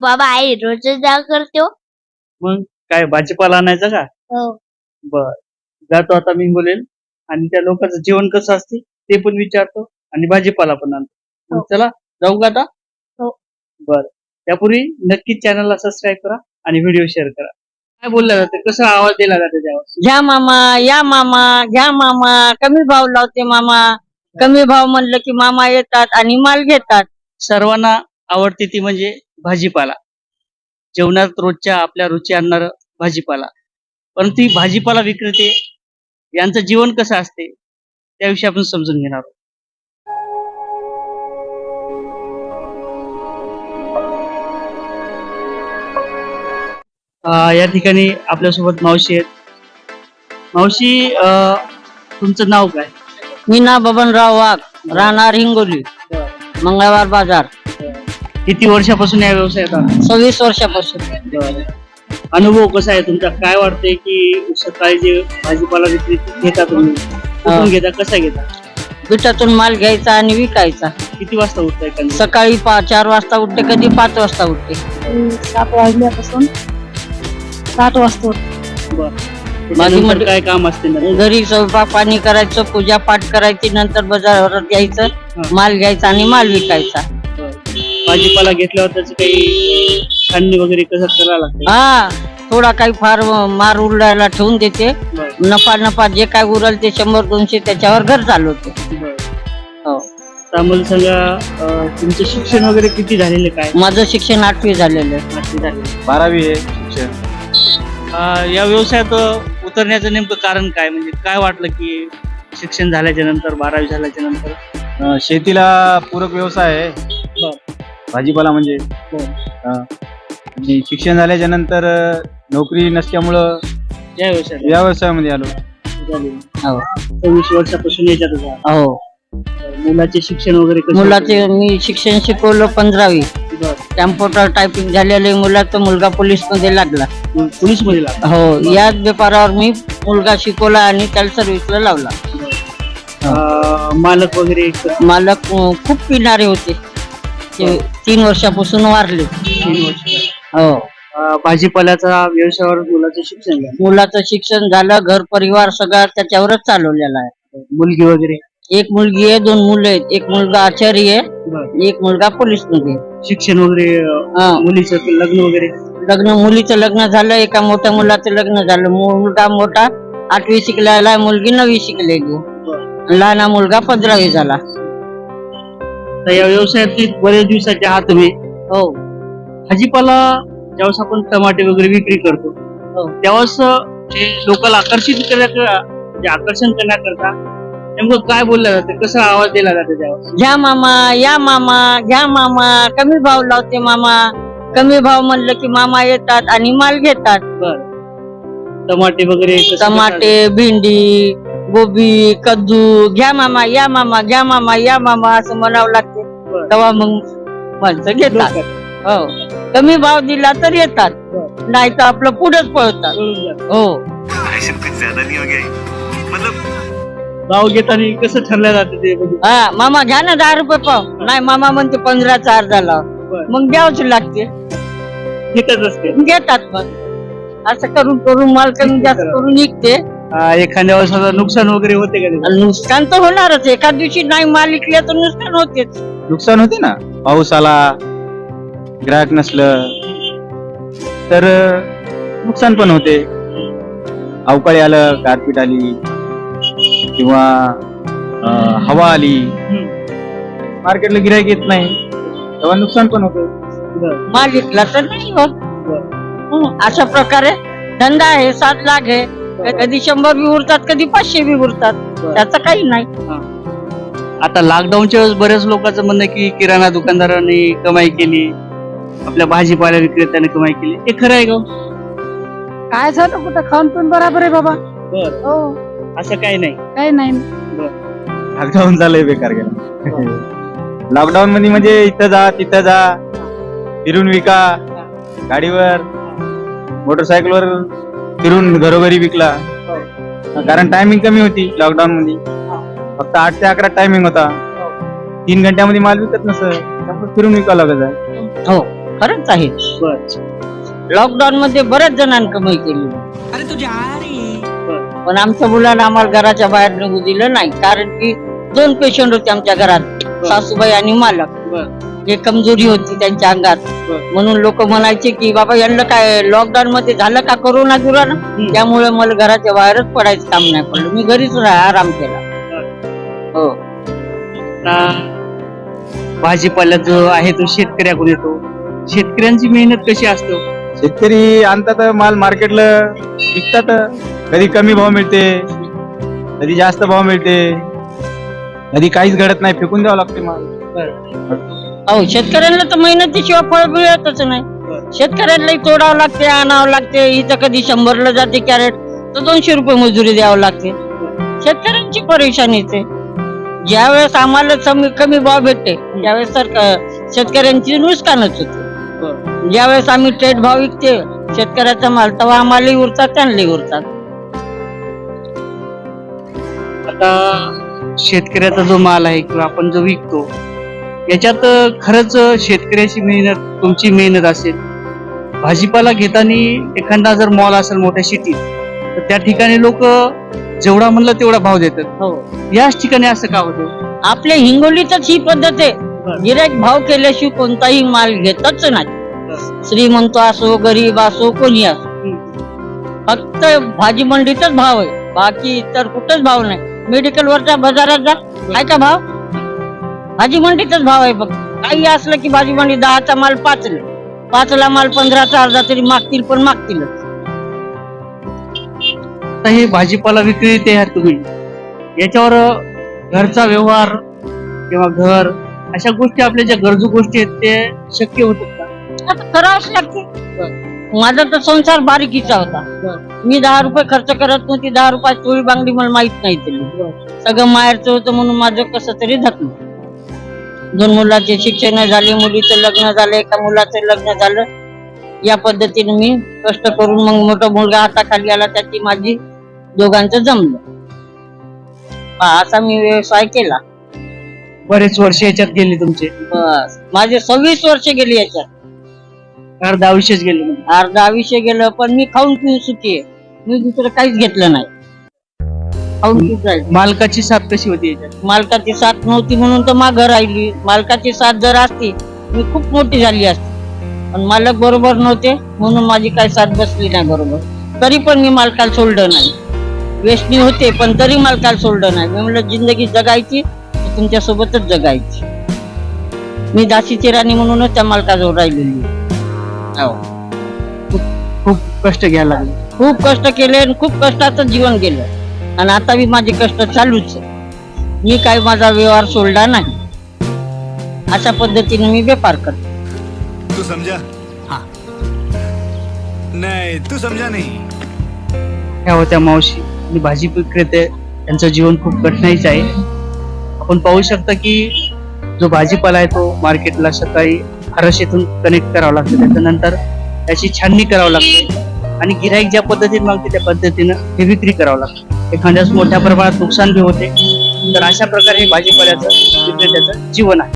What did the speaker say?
बाबा आई रोजच जा करते हो. मग काय भाजीपाला आणायचा का? हो. बर. जातो आता मी बोलेल आणि त्या लोकांचं जेवण कसं असते ते पण विचारतो. आणि भाजीपाला पण आणतो. मग हो. चला जाऊ का आता? हो. बर. त्यापूर्वी नक्कीच चॅनलला सबस्क्राईब करा आणि व्हिडिओ शेअर करा. काय बोललं जाते? कसा आवाज दिला जाते त्यावर? घ्या मामा या मामा घ्या मामा. कमी भाव लावते मामा. कमी भाव म्हणलं की मामा येतात आणि माल घेतात. सर्वांना आवडते ती म्हणजे भाजीपाला. जेवणात रोजच्या आपल्या रुची आणणार भाजीपाला. परंतु ही भाजीपाला विक्रेते यांचं जीवन कसं असते त्याविषयी आपण समजून घेणार आहोत. या ठिकाणी आपल्यासोबत मावशी आहेत. मावशी अं, तुमचं नाव काय? मीना बबनराव वाघ राहणार हिंगोली मंगळवार बाजार. किती वर्षापासून या व्यवसायात आहात? सव्वीस वर्षापासून. अनुभव कसा आहे तुमचा? काय वाटतंय की सकाळी जे भाजीपाला विक्री घेता तुम्ही कुठून घेता कसा घेता? बिटातून माल घ्यायचा आणि विकायचा. किती वाजता उठताय का सकाळी पा चार वाजता उठते कधी पाच वाजता उठते. सात वाजल्यापासून सात वाजता माझी नंतर म्हणजे- काय काम असते ना घरी स्वयंपाक पाणी करायचं पूजा पाठ करायची नंतर बाजारात यायचं माल घ्यायचा आणि माल विकायचा. भाजीपाला घेतल्यावर त्याचं काही छाननी वगैरे कसं करावं लागतं? हा थोडा काही फार मार उरडायला ठेवून देते. नफा नफा जे काय उरल ते शंभर दोनशे त्याच्यावर घर चालवते हो. तर आम्हाला सांगा अं, तुमचं शिक्षण वगैरे किती झालेलं काय? माझं शिक्षण आठवी झालेलं आहे. झालेलं? बारावी आहे शिक्षण. अं, या व्यवसायात उतरण्याचं नेमकं कारण काय? म्हणजे काय वाटलं की शिक्षण झाल्याच्यानंतर बारावी झाल्याच्यानंतर? अं, शेतीला पूरक व्यवसाय आहे. बर. भाजीपाला म्हणजे? आणि शिक्षण झाल्याच्यानंतर अं, नोकरी नसल्यामुळं या व्यवसायात. या व्यवसायामध्ये आलो. झालेलं. हो. सव्वीस वर्षापासून याच्यातच आहात. हो. मुलाचे शिक्षण वगैरे कसं मुलाचे मी शिक्षण शिकवलं पंधरावी. बरं. कॅम्प्युटर टायपिंग झालेले मुलाचा मुलगा पोलीसमध्ये लागला. मग पोलीसमध्ये लागला. हो. याच व्यापारावर मी मुलगा शिकवला आणि त्याला सर्व्हिसला लावला. अं, मालक वगैरे मालक अं, खूप पिणारे होते. ते तीन वर्षापासून वारले. तीन वर्ष. हो. अं, भाजीपाल्याचा व्यवसायावर मुलाचं शिक्षण झालं? मुलाचं शिक्षण झालं घर परिवार सगळा त्याच्यावरच चालवलेला आहे. मुलगी वगैरे? एक मुलगी आहे दोन मुलं आहेत. एक मुलगा आचारी आहे बरं. एक मुलगा पोलीसमध्ये आहे. शिक्षण वगैरे अं, हा. मुलीचं लग्न वगैरे? लग्न मुलीचं लग्न झालं एका मोठ्या मुलाचं लग्न झालं. मुलगा मोठा आठवी शिकलेला आहे मुलगी नववी शिकलेली. लहान मुलगा पंधरावी झाला. तर या व्यवसायात बरेच दिवसाचे आहात तुम्ही हो. भाजीपाला ज्यावेळेस आपण टमाटे वगैरे विक्री करतो हो. त्यावेळेस ते लोकांना आकर्षित करण्या म्हणजे आकर्षण करण्याकरता नेमकं काय बोललं जातं? कसं आवाज दिला जातो त्यावेळेस? घ्या मामा या मामा घ्या मामा. कमी भाव लावते मामा. कमी भाव म्हणलं की मामा येतात आणि माल घेतात. बर. टमाटे वगैरे कसं टमाटे भेंडी गोबी कद्दू. घ्या मामा या मामा घ्या मामा या मामा असं म्हणावं लागते. तेव्हा मग माणसं घेतात. हो. कमी भाव दिला तर येतात. नाही तर आपलं पुढेच पळतात. हो हो. भाव घेताना कसं ठरलं जातं ते हा मामा घ्या ना दहा रुपये पाव. नाही मामा म्हणते पंधरा चार झाला. मग द्यावच लागते. घेतच असते. घेतात मग असं करून करून माल कमी जास्त करून निघते एखाद्या आता नुकसान वगैरे होते का नुकसान तर होणारच. एका दिवशी नाही माल विकले तर नुकसान होतेच. नुकसान होते ना? पाऊस आला ग्राहक नसलं तर नुकसान पण होते. अवकाळी आलं गारपीट आली किंवा हवा आली. मार्केटला गिरायक येत नाही तेव्हा नुकसान पण होतं. माल विकला तर नाही होत हं, अशा प्रकारे धंदा आहे सात लाख आहे. कधी शंभर बी उरतात कधी पाचशे बी उरतात. त्याचं काही नाही. आता लॉकडाऊनच्या वेळेस बऱ्याच लोकांचं म्हणणं की किराणा दुकानदारांनी कमाई केली आपल्या भाजीपाला विक्रेत्याने कमाई केली. हे खरं आहे का हो? काय झालं? कुठं खाऊन पिऊन बराबर आहे बाबा. बरं. हो. असं काही नाही. काही नाही. लॉकडाऊन झालंय बेकार गेला. लॉकडाऊन मध्ये म्हणजे इथं जा तिथं जा फिरून विका गाडीवर मोटरसायकलवर फिरून घरोघरी विकला. कारण टायमिंग कमी होती लॉकडाऊन मध्ये. फक्त आठ ते अकरा टायमिंग होता. तीन घंट्यामध्ये माल विकत नसत त्यामुळे फिरून विकावं लागत आहे. हो खरंच आहे. लॉकडाऊन मध्ये बऱ्याच जणांनी कमाई केली. पण आमच्या मुलाला आम्हाला घराच्या बाहेर निघू दिलं नाही कारण की दोन पेशंट होते आमच्या घरात सासूबाई आणि मालक. हे कमजोरी होती त्यांच्या अंगात. म्हणून लोक म्हणायचे की बाबा यांना काय लॉकडाऊन मध्ये झालं का करोना दुराना त्यामुळे मला घराच्या बाहेरच पडायचं काम नाही पडलं. मी घरीच राहा आराम केला. हो. आता भाजीपाला जो आहे तो शेतकऱ्याकडून येतो. शेतकऱ्यांची मेहनत कशी असते? शेतकरी आणतात माल मार्केटला विकतात. कधी कमी भाव मिळते कधी जास्त भाव मिळते. कधी काहीच घडत नाही फेकून द्यावं लागते माल. हो शेतकऱ्यांना तर मेहनतीशिवाय फळ मिळतच नाही. शेतकऱ्यांनाही तोडावं लागते आणावं लागते. इथं कधी शंभरला जाते कॅरेट तर दोनशे रुपये मजुरी द्यावं लागते. शेतकऱ्यांची परेशानी आहे ज्यावेळेस आम्हाला कमी कमी भाव भेटते त्यावेळेस तर क- शेतकऱ्यांची नुकसानच होते. ज्यावेळेस आम्ही ट्रेड भाव विकते शेतकऱ्याचा माल तेव्हा आम्हालाही उरतात त्यांनाही उरतात. आता शेतकऱ्याचा जो माल आहे किंवा आपण जो विकतो याच्यात खरंच शेतकऱ्याची मेहनत तुमची मेहनत असेल. भाजीपाला घेताना एखादा जर मॉल असेल मोठ्या सिटीत तर त्या ठिकाणी लोक जेवढा म्हणलं तेवढा भाव देतात. हो. याच ठिकाणी असं का होतं? आपल्या हिंगोलीतच ही पद्धत आहे. गिराईक भाव केल्याशिवाय कोणताही माल घेतच नाही. श्रीमंत असो गरीब असो कोणी असो. फक्त भाजी मंडीतच भाव आहे. बाकी इतर कुठंच भाव नाही. मेडिकल वरच्या बाजारात जा. काय का भाव? भाजी मंडीतच भाव आहे फक्त. काही असलं की भाजी मंडी दहाचा माल पाचला. पाचला माल पंधराचा अर्धा तरी मागतील पण मागतीलच. आता हे भाजीपाला विक्रेते आहात तुम्ही. याच्यावर घरचा व्यवहार किंवा घर अशा गोष्टी आपल्या ज्या गरजू गोष्टी आहेत ते शक्य होतात का आता करावंच लागते. माझा तर संसार बारीकीचा होता. मी दहा रुपये खर्च करत नव्हती दहा रुपयात चोळी बांगडी मला माहीत नाही तरी सगळं माहेरचं होतं म्हणून माझं कसं तरी धकलं दोन मुलाचे शिक्षण झाले मुलीचं लग्न झालं एका मुलाचं लग्न झालं. या पद्धतीने मी कष्ट करून मग मोठा मुलगा हाताखाली आला त्याची माझी दोघांचं जमलं. असा मी व्यवसाय केला. बरेच वर्ष याच्यात गेले तुमचे? बस. माझे सव्वीस वर्ष गेली याच्यात. अर्ध आयुष्यच गेले. अर्ध आयुष्य गेलं पण मी खाऊन पिऊन सुखी मी दुसरं काहीच घेतलं नाही. मालकाची साथ कशी होती याच्यात? मालकाची साथ नव्हती म्हणून तर मागं राहिली. मालकाची साथ जर असती मी खूप मोठी झाली असती. पण मालक बरोबर नव्हते म्हणून माझी काही साथ बसली नाही बरोबर. तरी पण मी मालकाला सोडलं नाही. वेशनी होते पण तरी मालकाला सोडलं नाही. मी म्हणलं जिंदगी जगायची तर तुमच्या सोबतच जगायची. मी दासीची राणी म्हणूनच त्या मालकाजवळ राहिलेली. हो. खूप कष्ट घ्यायला लागले. खूप कष्ट केले आणि खूप कष्टाचं जीवन गेलं. आणि आता बी माझे कष्ट चालूच आहे मी काही माझा व्यवहार सोडला नाही. अशा पद्धतीने मी व्यापार करतो. तू समझा हाँ. नहीं तू समझा नहीं. ह्या होत्या मावशी. आणि भाजी विक्रेते यांचं जीवन खूप कठीणाईच आहे. आपण पाहू शकता की जो भाजीपाला आहे तो मार्केटला सकाळी हरशेतून कनेक्ट करावं लागतं. त्याच्यानंतर त्याची छाननी करावं लागते. आणि गिराईक ज्या पद्धतीने मागते त्या पद्धतीनं हे विक्री करावं लागतं. एखाद्यास मोठ्या प्रमाणात नुकसान बी होते तर अशा प्रकारे हे भाजीपाल्याचं विक्रेत्याचं जीवन आहे.